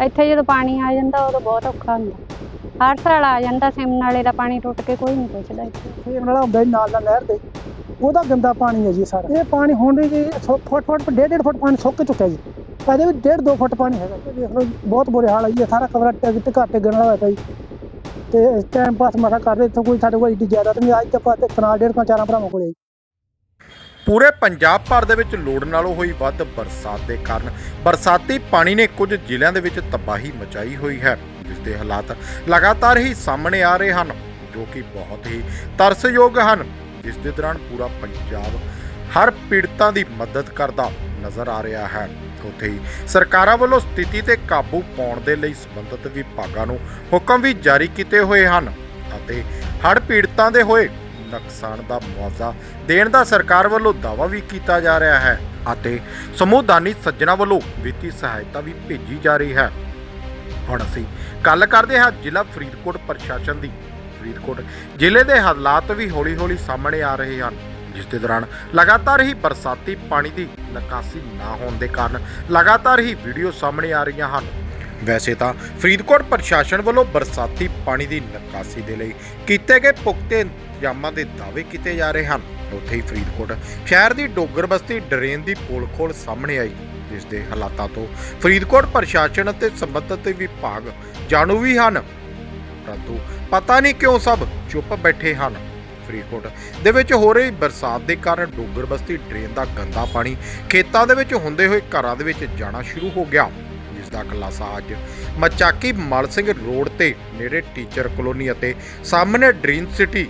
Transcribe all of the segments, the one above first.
ਇੱਥੇ ਜਦੋਂ ਪਾਣੀ ਆ ਜਾਂਦਾ, ਉਦੋਂ ਬਹੁਤ ਔਖਾ ਹੁੰਦਾ। ਹਰ ਸਾਲ ਆ ਜਾਂਦਾ, ਸਿਮ ਨਾਲੇ ਦਾ ਪਾਣੀ ਟੁੱਟ ਕੇ ਕੋਈ ਨਹੀਂ ਪੁੱਛਦਾ ਇੱਥੇ। ਫੇਰ ਵਾਲਾ ਹੁੰਦਾ ਜੀ, ਨਾਲ ਦਾ ਨਹਿਰ ਤੇ। ਉਹਦਾ ਗੰਦਾ ਪਾਣੀ ਹੈ ਜੀ ਸਾਰਾ। ਇਹ ਪਾਣੀ ਹੁਣ ਵੀ ਜੀ, ਸੌ- ਫੁੱਟ ਫੁੱਟ, ਡੇਢ ਡੇਢ ਫੁੱਟ ਪਾਣੀ ਸੁੱਕ ਚੁੱਕਿਆ ਜੀ। ਅਜੇ ਵੀ ਡੇਢ, ਦੋ ਫੁੱਟ ਪਾਣੀ ਹੈਗਾ। ਦੇਖ ਲਓ ਬਹੁਤ ਬੁਰੇ ਹਾਲ ਹੈ ਜੀ। ਸਾਰਾ ਕਮਰਾ ਟਿਕ ਤੇ ਘਾਟੇ ਗਣ ਵਾਲਾ ਹੋਇਆ ਜੀ। ਤੇ ਟਾਈਮ ਪਾਸ ਮਸਾ ਕਰਦੇ, ਇੱਥੋਂ ਕੋਈ ਸਾਡੇ ਕੋਲ ਇੱਡੀ ਜ਼ਿਆਦਾ ਨਹੀਂ। ਅੱਜ ਤੱਕ ਕਨਾਲ ਡੇਢ ਕਨਾਲ ਚਾਰਾਂ ਭਰਾਵਾਂ ਕੋਲੇ ਪੂਰੇ ਪੰਜਾਬ ਭਰ ਦੇ ਵਿੱਚ ਲੋੜ ਨਾਲੋਂ ਹੋਈ ਵੱਧ ਬਰਸਾਤ ਦੇ ਕਾਰਨ ਬਰਸਾਤੀ ਪਾਣੀ ਨੇ ਕੁਝ ਜ਼ਿਲ੍ਹਿਆਂ ਦੇ ਵਿੱਚ ਤਬਾਹੀ ਮਚਾਈ ਹੋਈ ਹੈ, ਜਿਸ ਦੇ ਹਾਲਾਤ ਲਗਾਤਾਰ ਹੀ ਸਾਹਮਣੇ ਆ ਰਹੇ ਹਨ, ਜੋ ਕਿ ਬਹੁਤ ਹੀ ਤਰਸਯੋਗ ਹਨ, ਜਿਸ ਦੇ ਦੌਰਾਨ ਪੂਰਾ ਪੰਜਾਬ ਹਰ ਪੀੜਤਾਂ ਦੀ ਮਦਦ ਕਰਦਾ ਨਜ਼ਰ ਆ ਰਿਹਾ ਹੈ। ਉੱਥੇ ਹੀ ਸਰਕਾਰਾਂ ਵੱਲੋਂ ਸਥਿਤੀ ਤੇ ਕਾਬੂ ਪਾਉਣ ਦੇ ਲਈ ਸੰਬੰਧਿਤ ਵਿਭਾਗਾਂ ਨੂੰ ਹੁਕਮ ਵੀ ਜਾਰੀ ਕੀਤੇ ਹੋਏ ਹਨ ਅਤੇ ਹੜ੍ਹ ਪੀੜਤਾਂ ਦੇ ਹੋਏ ਨੁਕਸਾਨ ਦਾ ਮੁਆਵਜ਼ਾ ਦੇਣ ਦਾ ਸਰਕਾਰ ਵੱਲੋਂ ਦਾਅਵਾ ਵੀ ਕੀਤਾ ਜਾ ਰਿਹਾ ਹੈ ਅਤੇ ਸਮੂਹਦਾਨੀ ਸੱਜਣਾ ਵੱਲੋਂ ਵਿੱਤੀ ਸਹਾਇਤਾ ਵੀ ਭੇਜੀ ਜਾ ਰਹੀ ਹੈ। ਹੁਣ ਅਸੀਂ ਗੱਲ ਕਰਦੇ ਹਾਂ ਜ਼ਿਲ੍ਹਾ ਫਰੀਦਕੋਟ ਪ੍ਰਸ਼ਾਸਨ ਦੀ। ਫਰੀਦਕੋਟ ਜ਼ਿਲ੍ਹੇ ਦੇ ਹਾਲਾਤ ਵੀ ਹੌਲੀ-ਹੌਲੀ ਸਾਹਮਣੇ ਆ ਰਹੇ ਹਨ ਜਿਸ ਦੇ ਦੌਰਾਨ ਲਗਾਤਾਰ ਹੀ ਬਰਸਾਤੀ ਪਾਣੀ ਦੀ ਨਿਕਾਸੀ ਨਾ ਹੋਣ ਦੇ ਕਾਰਨ ਲਗਾਤਾਰ ਹੀ ਵੀਡੀਓ ਸਾਹਮਣੇ ਆ ਰਹੀਆਂ ਹਨ। ਵੈਸੇ ਤਾਂ ਫਰੀਦਕੋਟ ਪ੍ਰਸ਼ਾਸਨ ਵੱਲੋਂ ਬਰਸਾਤੀ ਪਾਣੀ ਦੀ ਨਿਕਾਸੀ ਦੇ ਲਈ ਕੀਤੇ ਗਏ ਪੁਖਤੇ ਇੰਤਜ਼ਾਮਾਂ ਦੇ ਦਾਅਵੇ ਕੀਤੇ ਜਾ ਰਹੇ ਹਨ। ਉੱਥੇ ਹੀ ਫਰੀਦਕੋਟ ਸ਼ਹਿਰ ਦੀ ਡੋਗਰ ਬਸਤੀ ਡਰੇਨ ਦੀ ਪੋਲ ਖੋਲ ਸਾਹਮਣੇ ਆਈ। ਜਿਸ ਦੇ ਹਾਲਾਤਾਂ ਤੋਂ ਫਰੀਦਕੋਟ ਪ੍ਰਸ਼ਾਸਨ ਅਤੇ ਸੰਬੰਧਿਤ ਵਿਭਾਗ ਜਾਣੂ ਵੀ ਹਨ। ਪਰੰਤੂ ਪਤਾ ਨਹੀਂ ਕਿਉਂ ਸਭ ਚੁੱਪ ਬੈਠੇ ਹਨ। ਫਰੀਦਕੋਟ ਦੇ ਵਿੱਚ ਹੋ ਰਹੀ ਬਰਸਾਤ ਦੇ ਕਾਰਨ ਡੋਗਰ ਬਸਤੀ ਡਰੇਨ ਦਾ ਗੰਦਾ ਪਾਣੀ ਖੇਤਾਂ ਦੇ ਵਿੱਚ ਹੁੰਦੇ ਹੋਏ ਘਰਾਂ ਦੇ ਵਿੱਚ ਜਾਣਾ ਸ਼ੁਰੂ ਹੋ ਗਿਆ। ਜਿਸ ਦਾ ਖੁਲਾਸਾ ਅੱਜ ਮਚਾਕੀ ਮਲ ਸਿੰਘ ਰੋਡ ਤੇ ਨੇੜੇ ਟੀਚਰ ਕਲੋਨੀ ਅਤੇ ਸਾਹਮਣੇ ਡ੍ਰੀਮ ਸਿਟੀ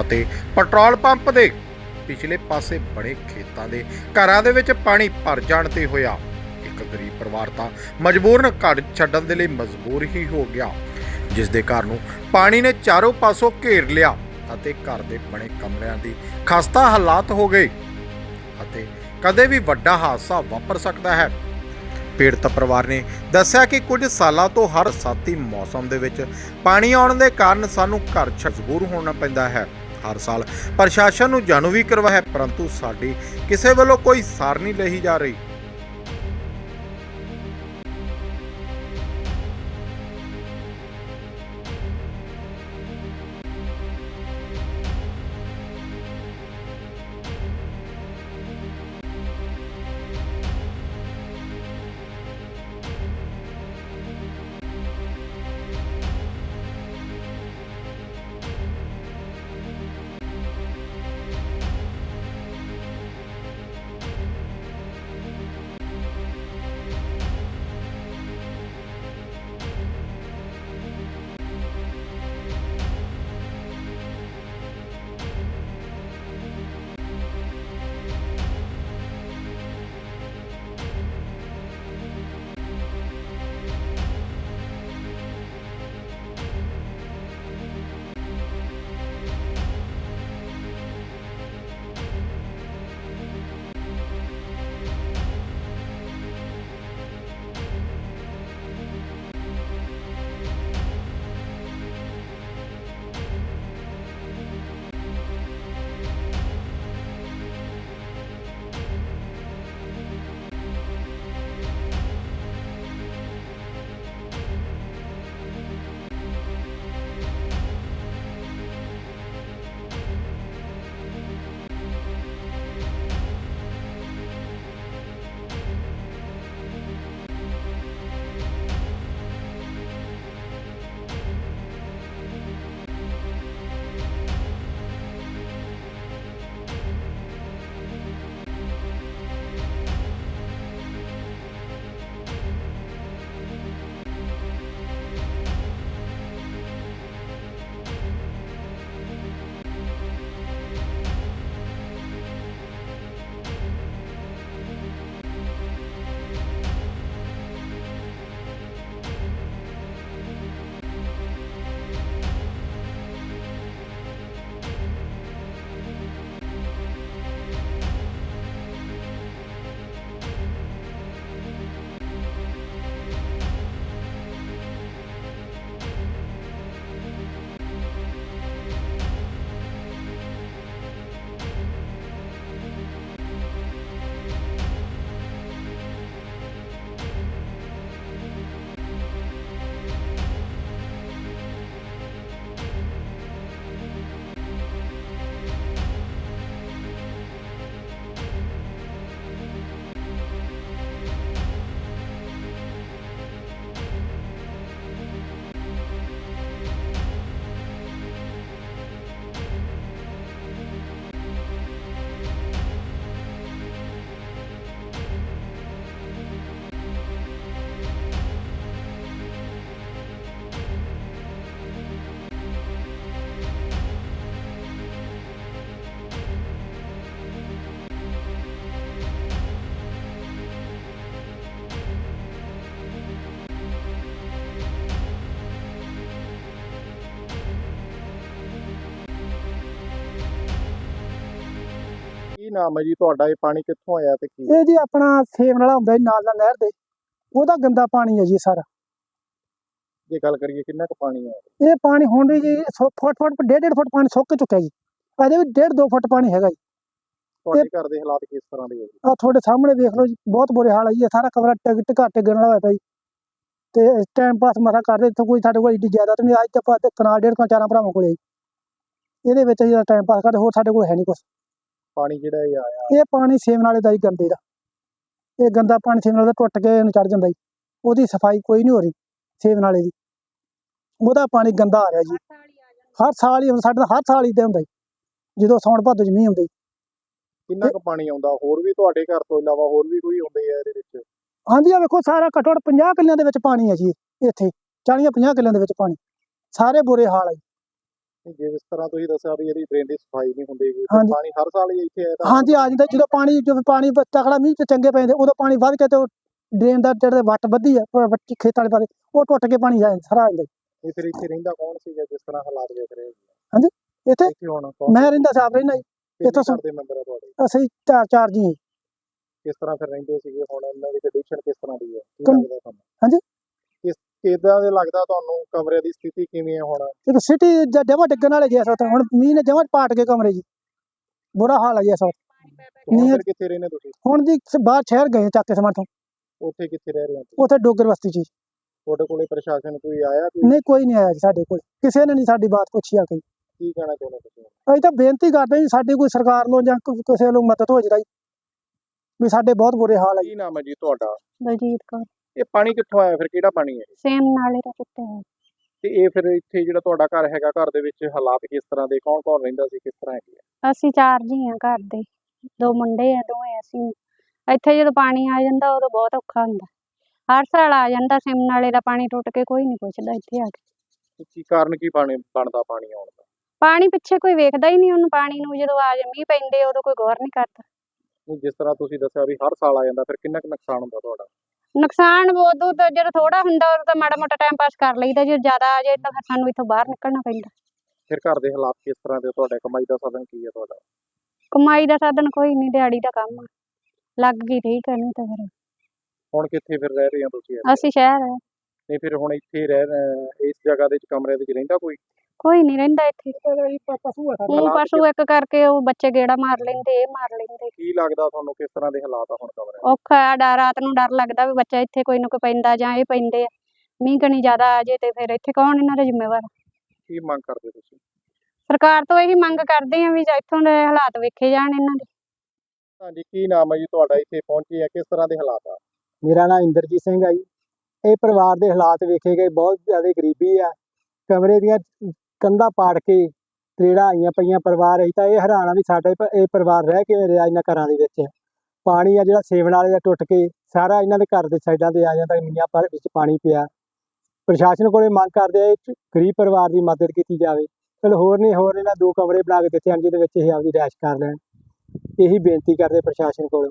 ਅਤੇ ਪੈਟਰੋਲ ਪੰਪ ਦੇ ਪਿਛਲੇ ਪਾਸੇ ਬਣੇ ਖੇਤਾਂ ਦੇ ਘਰਾਂ ਦੇ ਵਿੱਚ ਪਾਣੀ ਭਰ ਜਾਣ ਤੇ ਹੋਇਆ। ਇੱਕ ਗਰੀਬ ਪਰਿਵਾਰ ਤਾਂ ਮਜਬੂਰਨ ਘਰ ਛੱਡਣ ਦੇ ਲਈ ਮਜਬੂਰ ਹੀ ਹੋ ਗਿਆ। ਜਿਸ ਦੇ ਕਾਰਨ ਨੂੰ ਪਾਣੀ ਨੇ ਚਾਰੋਂ ਪਾਸੋਂ ਘੇਰ ਲਿਆ ਅਤੇ ਘਰ ਦੇ ਬਣੇ ਕਮਰਿਆਂ ਦੀ ਖਸਤਾ ਹਾਲਾਤ ਹੋ ਗਏ। ਅਤੇ ਕਦੇ ਵੀ ਵੱਡਾ ਹਾਦਸਾ ਵਾਪਰ ਸਕਦਾ ਹੈ। ਪੀੜਤ ਪਰਿਵਾਰ ਨੇ ਦੱਸਿਆ ਕਿ ਕੁਝ ਸਾਲਾਂ ਤੋਂ ਹਰ ਸਾਤੀ ਮੌਸਮ ਦੇ ਵਿੱਚ ਪਾਣੀ ਆਉਣ ਦੇ ਕਾਰਨ ਸਾਨੂੰ ਘਰ ਛਜਬੂਰ ਹੋਣਾ ਪੈਂਦਾ ਹੈ। ਹਰ ਸਾਲ ਪ੍ਰਸ਼ਾਸਨ ਨੂੰ ਜਾਣੂ ਵੀ ਕਰਵਾਇਆ ਪਰੰਤੂ ਸਾਡੀ ਕਿਸੇ ਵੱਲੋਂ ਕੋਈ ਸਾਰ ਨਹੀਂ ਲਈ ਜਾ ਰਹੀ। ਨਾਮ ਹੈ ਜੀ? ਤੁਹਾਡਾ ਇਹ ਪਾਣੀ ਕਿੱਥੋਂ ਆਇਆ ਤੇ ਕੀ ਇਹ ਜੀ ਆਪਣਾ ਸੇਮ ਵਾਲਾ ਹੁੰਦਾ ਜੀ ਨਾਲ ਦਾ ਨਹਿਰ ਦੇ। ਉਹਦਾ ਗੰਦਾ ਪਾਣੀ ਹੈ ਜੀ ਸਾਰਾ। ਜੇ ਗੱਲ ਕਰੀਏ ਕਿੰਨਾ ਕੁ ਪਾਣੀ ਹੈ ਇਹ ਪਾਣੀ ਹੁਣ ਵੀ ਜੀ ਸੌ- ਫੁੱਟ ਫੁੱਟ ਡੇਢ ਡੇਢ ਫੁੱਟ ਪਾਣੀ ਸੁੱਕ ਚੁੱਕਿਆ ਜੀ। ਅਜੇ ਵੀ ਡੇਢ ਦੋ ਫੁੱਟ ਪਾਣੀ ਹੈਗਾ ਜੀ। ਤੁਹਾਡੇ ਘਰ ਦੇ ਹਾਲਾਤ ਕਿਸ ਤਰ੍ਹਾਂ ਦੇ ਹੈ ਜੀ? ਆ ਤੁਹਾਡੇ ਸਾਹਮਣੇ ਦੇਖ ਲਓ ਜੀ ਬਹੁਤ ਬੁਰੇ ਹਾਲ ਹੈ ਜੀ। ਇਹ ਸਾਰਾ ਕਮਰਾ ਟਿਕ ਟਿਕਾ ਟਿਕਣ ਵਾਲਾ ਹੋਇਆ ਪਿਆ ਜੀ। ਤੇ ਟਾਈਮ ਪਾਸ ਮਰਾ ਕਰਦੇ ਇੱਥੇ ਕੋਈ ਸਾਡੇ ਕੋਲ ਏਡੀ ਜਾਇਦਾਦ ਨਹੀਂ। ਅੱਜ ਤੱਕ ਆਪਾਂ ਕਨਾਲ ਡੇਢ ਕਨਾਲ ਚਾਰਾਂ ਭਰਾਵਾਂ ਕੋਲੇ ਜੀ। ਇਹਦੇ ਵਿੱਚ ਜਿਹੜਾ ਟਾਈਮ ਪਾਸ ਕਰਦੇ ਹੋਰ ਸਾਡੇ ਕੋਲ ਹੈ ਨਹੀਂ ਕੁਛ। ਪਾਣੀ ਜਿਹੜਾ ਇਹ ਆਇਆ। ਇਹ ਪਾਣੀ ਸੇਮ ਨਾਲੇ ਦਾ ਹੀ ਗੰਦੇ ਦਾ। ਇਹ ਗੰਦਾ ਪਾਣੀ ਸੇਮ ਨਾਲੇ ਦਾ ਟੁੱਟ ਕੇ ਇਹਨੂੰ ਚੜ ਜਾਂਦਾ ਜੀ। ਉਹਦੀ ਸਫ਼ਾਈ ਕੋਈ ਨਹੀਂ ਹੋ ਰਹੀ ਸੇਮ ਨਾਲੇ ਦੀ। ਉਹਦਾ ਪਾਣੀ ਗੰਦਾ ਆ ਰਿਹਾ ਜੀ। ਹਰ ਸਾਲ ਹੀ ਸਾਡੇ ਹਰ ਸਾਲ ਹੀ ਤੇ ਹੁੰਦਾ ਜੀ। ਜਦੋਂ ਸੌਣ ਭਾਦੋ ਜਮੀ ਹੁੰਦੀ ਕਿੰਨਾ ਕੁ ਪਾਣੀ ਆਉਂਦਾ? ਹੋਰ ਵੀ ਤੁਹਾਡੇ ਘਰ ਤੋਂ ਇਲਾਵਾ ਹੋਰ ਵੀ ਕੋਈ ਹੁੰਦੇ ਆ ਇਹਦੇ ਵਿੱਚ? ਹਾਂਜੀ ਆ ਵੇਖੋ ਸਾਰਾ ਘੱਟੋ ਘੱਟ 50 ਕਿੱਲਿਆਂ ਦੇ ਵਿੱਚ ਪਾਣੀ ਹੈ ਜੀ ਇੱਥੇ। 40 50 ਕਿੱਲਿਆਂ ਦੇ ਵਿੱਚ ਪਾਣੀ। ਸਾਰੇ ਬੁਰੇ ਹਾਲ ਹੈ ਜੀ। ਜਿਸ ਤਰ੍ਹਾਂ ਤੁਸੀਂ ਦੱਸਿਆ ਵੀ ਇਹਦੀ ਡਰੇਨ ਦੀ ਸਫ਼ਾਈ ਨਹੀਂ ਹੁੰਦੀ ਗੀ, ਹਾਂਜੀ। ਪਾਣੀ ਹਰ ਸਾਲ ਹੀ ਇੱਥੇ ਆਇਆ ਹਾਂਜੀ ਆ ਜਾਂਦਾ ਜਦੋਂ ਪਾਣੀ ਜਦੋਂ ਪਾਣੀ ਤਕੜਾ ਮੀਂਹ ਤੇ ਚੰਗੇ ਪੈਂਦੇ ਉਦੋਂ ਪਾਣੀ ਵੱਧ ਕੇ ਤੇ ਡਰੇਨ ਦਾ ਜਿਹੜੇ ਵੱਟ ਵੱਧੀ ਆ ਉਹ ਵੱਟ ਖੇਤਾਂ ਵਾਲੇ ਪਾਸੇ ਉਹ ਟੁੱਟ ਕੇ ਪਾਣੀ ਜਾਂਦਾ ਸਾਰਾ ਆ ਜਾਂਦਾ ਇਹ ਫਿਰ ਇੱਥੇ ਰਹਿੰਦਾ ਕੌਣ ਸੀਗਾ ਜਿਸ ਤਰ੍ਹਾਂ ਹਾਲਾਤ ਵੇਖ ਰਹੇ ਹੋ ਹਾਂਜੀ, ਇੱਥੇ ਇੱਥੇ ਹੁਣ ਕੌਣ ਮੈਂ ਰਹਿੰਦਾ ਸਾਫ਼ ਰਹਿਣਾ ਜੀ ਇੱਥੋਂ ਘਰ ਦੇ ਮੈਂਬਰ ਆ ਤੁਹਾਡੇ ਅਸੀਂ ਚਾਰ ਚਾਰ ਜੀ ਹਾਂ ਜੀ। ਕਿਸ ਤਰ੍ਹਾਂ ਫਿਰ ਰਹਿੰਦੇ ਸੀਗੇ ਹੁਣ ਇਹਨਾਂ ਦੀ ਕੰਡੀਸ਼ਨ ਕਿਸ ਤਰ੍ਹਾਂ ਦੀ ਹੈ ਕੀ ਕੰ- ਲੱਗਦਾ ਤੁਹਾਨੂੰ ਹਾਂਜੀ? ਕਿਦਾਂ ਦੇ ਲੱਗਦਾ ਤੁਹਾਨੂੰ ਕਮਰੇ ਦੀ ਸਥਿਤੀ ਕਿਵੇਂ ਹੈ ਹੁਣ? ਇੱਕ ਸਿਟੀ ਜਮਾ ਡਿੱਗਣ ਵਾਲੇ ਗਿਆ ਸੋ ਹੁਣ ਮੀਂਹ ਨੇ ਜਮਾ ਪਾਟ ਕੇ ਕਮਰੇ ਜੀ। ਬੁਰਾ ਹਾਲ ਹੈ ਜੀ ਵਕਤ ਹੁਣ ਨਹੀਂ, ਫਿਰ ਕਿੱਥੇ ਰਹਿੰਦੇ ਤੁਸੀਂ? ਹੁਣ ਜੀ ਬਾਹਰ ਸ਼ਹਿਰ ਗਏ ਚੱਕ ਕੇ ਸਮਾਂ ਤੋਂ। ਉੱਥੇ ਕਿੱਥੇ ਰਹਿ ਰਹੇ ਹੋ ਤੁਸੀਂ? ਉੱਥੇ ਡੋਗਰ ਬਸਤੀ ਚ ਜੀ। ਤੁਹਾਡੇ ਕੋਲੇ ਪ੍ਰਸ਼ਾਸਨ ਕੋਈ ਆਇਆ ਕੋਈ? ਨਹੀਂ ਕੋਈ ਨਹੀਂ ਆਇਆ ਜੀ ਸਾਡੇ ਕੋਲ। ਕਿਸੇ ਨੇ ਨਹੀਂ ਸਾਡੀ ਬਾਤ ਪੁੱਛੀ ਆ ਕੋਈ ਕੀ ਕਹਿਣਾ ਚਾਹੁੰਦੇ ਤੁਸੀਂ? ਅਸੀਂ ਤਾਂ ਬੇਨਤੀ ਕਰਦੇ ਹਾਂ ਜੀ ਸਾਡੀ ਕੋਈ ਸਰਕਾਰ ਨੂੰ ਜਾਂ ਕੋਈ- ਕਿਸੇ ਨੂੰ ਮਦਦ ਹੋ ਜਾਏ ਵੀ ਸਾਡੇ ਬਹੁਤ ਬੁਰੇ ਹਾਲ ਹੈ ਜੀ। ਕੀ ਨਾਮ ਹੈ ਜੀ ਤੁਹਾਡਾ? ਬਲਜੀਤ ਕੌਰ। ਇਹ ਪਾਣੀ ਕਿੱਥੋਂ ਆਇਆ ਫਿਰ? ਕਿਹੜਾ ਪਾਣੀ ਹੈ ਸੇਮ ਨਾਲੇ ਦਾ ਟੁੱਟਿਆ ਹੋਇਆ ਤੇ ਇਹ ਫਿਰ ਇੱਥੇ ਜਿਹੜਾ ਤੁਹਾਡਾ ਘਰ ਹੈਗਾ ਘਰ ਦੇ ਵਿੱਚ ਹਾਲਾਤ ਕਿਸ ਤਰ੍ਹਾਂ ਦੇ? ਕੌਣ ਕੌਣ ਰਹਿੰਦਾ ਸੀ? ਕਿਸ ਤਰ੍ਹਾਂ ਹੈਗੇ ਆ? ਅਸੀਂ ਚਾਰ ਜੀ ਆ ਘਰ ਦੇ। ਦੋ ਮੁੰਡੇ ਆ ਦੋਵੇਂ ਅਸੀਂ। ਇੱਥੇ ਜਦੋਂ ਪਾਣੀ ਆ ਜਾਂਦਾ ਉਦੋਂ ਬਹੁਤ ਔਖਾ ਹੁੰਦਾ। ਹਰ ਸਾਲ ਆ ਜਾਂਦਾ ਸਿਮ ਨਾਲੇ ਦਾ ਪਾਣੀ ਟੁੱਟ ਕੇ ਕੋਈ ਨਹੀਂ ਪੁੱਛਦਾ ਇੱਥੇ ਆ ਕੇ। ਤੇ ਕੀ ਕਾਰਨ ਕੀ ਪਾਣੀ ਬਣਦਾ ਪਾਣੀ ਆਉਣ ਦਾ? ਪਾਣੀ ਪਿੱਛੇ ਕੋਈ ਵੇਖਦਾ ਹੀ ਨਹੀਂ ਉਹਨੂੰ ਪਾਣੀ ਨੂੰ ਜਦੋਂ ਆ ਜਾ ਮੀਂਹ ਪੈਂਦੇ ਉਦੋਂ ਕੋਈ ਗੌਰ ਨਹੀਂ ਕਰਦਾ। ਨਹੀਂ, ਜਿਸ ਤਰ੍ਹਾਂ ਤੁਸੀਂ ਦੱਸਿਆ ਵੀ ਹਰ ਸਾਲ ਆ ਜਾਂਦਾ ਫਿਰ ਕਿੰਨਾ ਕੁ ਨੁਕਸਾਨ ਹੁੰਦਾ ਤੁਹਾਡਾ? ਨੁਕਸਾਨ ਉਦੋਂ ਤਾਂ ਜਦੋਂ ਥੋੜਾ ਹੁੰਦਾ ਉਦੋਂ ਤਾਂ ਮਾੜਾ ਮੋਟਾ ਟਾਈਮ ਪਾਸ ਕਰ ਲਈਦਾ ਜੇ ਜ਼ਿਆਦਾ ਆ ਜਾਏ ਤਾਂ ਫਿਰ ਸਾਨੂੰ ਇੱਥੋਂ ਬਾਹਰ ਨਿਕਲਣਾ ਪੈਂਦਾ। ਫਿਰ ਘਰ ਦੇ ਹਾਲਾਤ ਕਿਸ ਤਰ੍ਹਾਂ ਦੇ ਤੁਹਾਡੇ? ਕਮਾਈ ਦਾ ਸਾਧਨ ਕੀ ਹੈ ਤੁਹਾਡਾ? ਕਮਾਈ ਦਾ ਸਾਧਨ ਕੋਈ ਨਹੀਂ ਦਿਹਾੜੀ ਦਾ ਕੰਮ ਆ। ਲੱਗ ਗਈ ਠੀਕ ਹੈ ਨਹੀਂ ਤਾਂ ਫਿਰ। ਹੁਣ ਕਿੱਥੇ ਫਿਰ ਰਹਿ ਰਹੇ ਹੋ ਤੁਸੀਂ ਇੱਥੇ? ਅਸੀਂ ਸ਼ਹਿਰ ਆ। ਨਹੀਂ ਫਿਰ ਹੁਣ ਇੱਥੇ ਰਹਿ ਰਹੇ- ਇਸ ਜਗ੍ਹਾ ਦੇ ਵਿੱਚ ਕਮਰੇ ਦੇ ਵਿੱਚ ਰਹਿੰਦਾ ਕੋਈ? ਕੋਈ ਨਹੀਂ ਰਹਿੰਦਾ ਇੱਥੇ। ਪਸ਼ੂ ਆ ਸਾਡੇ ਉਹ ਹਾਲਾਤ ਪਸ਼ੂ ਇੱਕ ਕਰਕੇ ਉਹ ਬੱਚੇ ਗੇੜਾ ਮਾਰ ਲੈਂਦੇ ਇਹ ਮਾਰ ਲੈਂਦੇ। ਕੀ ਲੱਗਦਾ ਤੁਹਾਨੂੰ ਕਿਸ ਤਰ੍ਹਾਂ ਦੇ ਹਾਲਾਤ ਆ ਹੁਣ ਕਮਰੇ ਦੇ? ਔਖਾ ਆ ਡਰ ਰਾਤ ਨੂੰ ਡਰ ਲੱਗਦਾ ਵੀ ਬੱਚਾ ਇੱਥੇ ਕੋਈ ਨਾ ਕੋਈ ਪੈਂਦਾ ਜਾਂ ਇਹ ਪੈਂਦੇ ਆ। ਮੀਂਹ ਕਣੀ ਜ਼ਿਆਦਾ ਆ ਜੇ ਤੇ ਫਿਰ ਇੱਥੇ ਕੌਣ ਇਹਨਾਂ ਦਾ ਜ਼ਿੰਮੇਵਾਰ? ਕੀ ਮੰਗ ਕਰਦੇ ਤੁਸੀਂ? ਸਰਕਾਰ ਤੋਂ ਇਹੀ ਮੰਗ ਕਰਦੇ ਆ ਵੀ ਜਾਂ ਇੱਥੋਂ ਦੇ ਹਾਲਾਤ ਵੇਖੇ ਜਾਣ ਇਹਨਾਂ ਦੇ। ਹਾਂਜੀ ਕੀ ਨਾਮ ਹੈ ਜੀ ਤੁਹਾਡਾ? ਇੱਥੇ ਪਹੁੰਚੇ ਆ ਕਿਸ ਤਰ੍ਹਾਂ ਦੇ ਹਾਲਾਤ ਆ? ਮੇਰਾ ਨਾਮ ਇੰਦਰਜੀਤ ਸਿੰਘ ਆ ਜੀ। ਇਹ ਪਰਿਵਾਰ ਦੇ ਹਾਲਾਤ ਵੇਖੇ ਗਏ ਬਹੁਤ ਜ਼ਿਆਦਾ ਗਰੀਬੀ ਆ। ਕਮਰੇ ਦੀਆਂ ਕੰਧਾਂ ਪਾੜ ਕੇ ਤਰੇੜਾਂ ਆਈਆਂ ਪਈਆਂ ਪਰਿਵਾਰ ਅਸੀਂ ਤਾਂ ਇਹ ਹੈਰਾਨ ਵੀ ਸਾਡੇ ਇਹ ਪਰਿਵਾਰ ਰਹਿ ਕਿਵੇਂ ਰਿਹਾ ਇਹਨਾਂ ਘਰਾਂ ਦੇ ਵਿੱਚ। ਪਾਣੀ ਆ ਜਿਹੜਾ ਸੇਵਨ ਵਾਲੇ ਦਾ ਟੁੱਟ ਕੇ ਸਾਰਾ ਇਹਨਾਂ ਦੇ ਘਰ ਦੇ ਸਾਈਡਾਂ ਤੇ ਆ ਜਾਂਦਾ ਨੀਆਂ ਪਰ ਵਿੱਚ ਪਾਣੀ ਪਿਆ। ਪ੍ਰਸ਼ਾਸਨ ਕੋਲੇ ਮੰਗ ਕਰਦੇ ਆ ਗਰੀਬ ਪਰਿਵਾਰ ਦੀ ਮਦਦ ਕੀਤੀ ਜਾਵੇ। ਚਲੋ ਹੋਰ ਨਹੀਂ ਹੋਰ ਇਹਨਾਂ ਦੋ ਕਮਰੇ ਬਣਾ ਕੇ ਦਿੱਤੇ ਹਨ ਜਿਹਦੇ ਵਿੱਚ ਇਹ ਆਪਦੀ ਰਿਹਾਇਸ਼ ਕਰ ਲੈਣ। ਇਹੀ ਬੇਨਤੀ ਕਰਦੇ ਪ੍ਰਸ਼ਾਸਨ ਕੋਲੋਂ।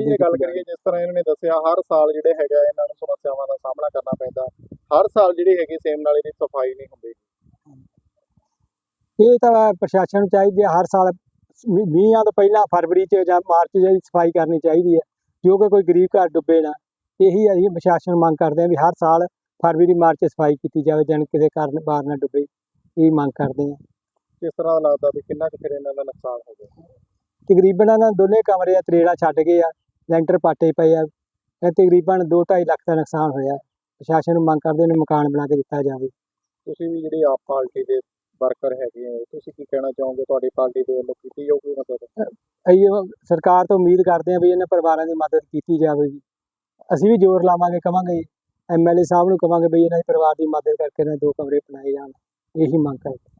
ਜੀ। ਗੱਲ। ਕਰੀਏ ਜਿਸ ਤਰ੍ਹਾਂ ਇਹਨਾਂ ਨੇ ਦੱਸਿਆ ਹਰ ਸਾਲ ਜਿਹੜੇ ਹੈਗਾ ਇਹਨਾਂ ਨੂੰ ਸਮੱਸਿਆਵਾਂ ਦਾ ਸਾਹਮਣਾ ਕਰਨਾ ਪੈਂਦਾ। ਹਰ ਸਾਲ ਜਿਹੜੀ ਹੈਗੀ ਸੇਮ ਨਾਲੇ ਦੀ ਸਫ਼ਾਈ ਨਹੀਂ ਹੁੰਦੀ। ਇਹ ਤਾਂ ਪ੍ਰਸ਼ਾਸਨ ਨੂੰ ਚਾਹੀਦੀ ਹੈ ਹਰ ਸਾਲ ਮੀਂਹਾਂ ਤੋਂ ਪਹਿਲਾਂ ਫਰਵਰੀ 'ਚ ਜਾਂ ਮਾਰਚ 'ਚ ਸਫ਼ਾਈ ਕਰਨੀ ਚਾਹੀਦੀ ਹੈ ਜੋ ਕਿ ਕੋਈ ਗਰੀਬ ਘਰ ਡੁੱਬੇ ਨਾ। ਇਹੀ ਅਸੀਂ ਪ੍ਰਸ਼ਾਸਨ ਮੰਗ ਕਰਦੇ ਹਾਂ ਵੀ ਹਰ ਸਾਲ ਫਰਵਰੀ ਮਾਰਚ 'ਚ ਸਫ਼ਾਈ ਕੀਤੀ ਜਾਵੇ ਜਨ ਕਿਸੇ ਕਾਰਨ ਬਾਹਰ ਨਾ ਡੁੱਬੇ ਇਹ ਮੰਗ ਕਰਦੇ ਹਾਂ। ਕਿਸ ਤਰ੍ਹਾਂ ਲੱਗਦਾ ਵੀ ਕਿੰਨਾ ਕੁ ਫਿਰ ਇਹਨਾਂ ਦਾ ਨੁਕਸਾਨ ਹੋ ਗਿਆ? ਤਕਰੀਬਨ ਇਹਨਾਂ ਦੋਨੇ ਕਮਰੇ ਆ ਤਰੇੜਾ ਛੱਡ ਗਏ ਆ ਲੈਂਟਰ ਪਾਟੇ ਪਏ ਆ ਇਹ ਤਕਰੀਬਨ 2.5 ਲੱਖ ਦਾ ਨੁਕਸਾਨ ਹੋਇਆ। ਪ੍ਰਸ਼ਾਸਨ ਨੂੰ ਮੰਗ ਕਰਦੇ ਨੇ ਮਕਾਨ ਬਣਾ ਕੇ ਦਿੱਤਾ ਜਾਵੇ। ਤੁਸੀਂ ਵੀ ਜਿਹੜੇ ਆਪ ਪਾਰਟੀ ਦੇ ਵਰਕਰ ਹੈਗੇ ਆ। ਤੁਸੀਂ ਕੀ ਕਹਿਣਾ ਚਾਹੋਗੇ? ਤੁਹਾਡੀ ਪਾਰਟੀ ਦੇ ਵੱਲੋਂ ਕੀਤੀ ਜਾਊਗੀ ਮਦਦ? ਅਸੀਂ ਸਰਕਾਰ ਤੋਂ ਉਮੀਦ ਕਰਦੇ ਹਾਂ ਵੀ ਇਹਨਾਂ ਪਰਿਵਾਰਾਂ ਦੀ ਮਦਦ ਕੀਤੀ ਜਾਵੇਗੀ। ਅਸੀਂ ਵੀ ਜ਼ੋਰ ਲਾਵਾਂਗੇ, ਕਵਾਂਗੇ। ਐਮਐਲਏ ਸਾਹਿਬ ਨੂੰ ਕਵਾਂਗੇ ਵੀ ਇਹਨਾਂ ਦੇ ਪਰਿਵਾਰ ਦੀ ਮਦਦ ਕਰਕੇ ਇਹਨਾਂ ਦੋ ਕਮਰੇ ਬਣਾਏ ਜਾਣ। ਇਹੀ ਮੰਗ ਕਰਦੇ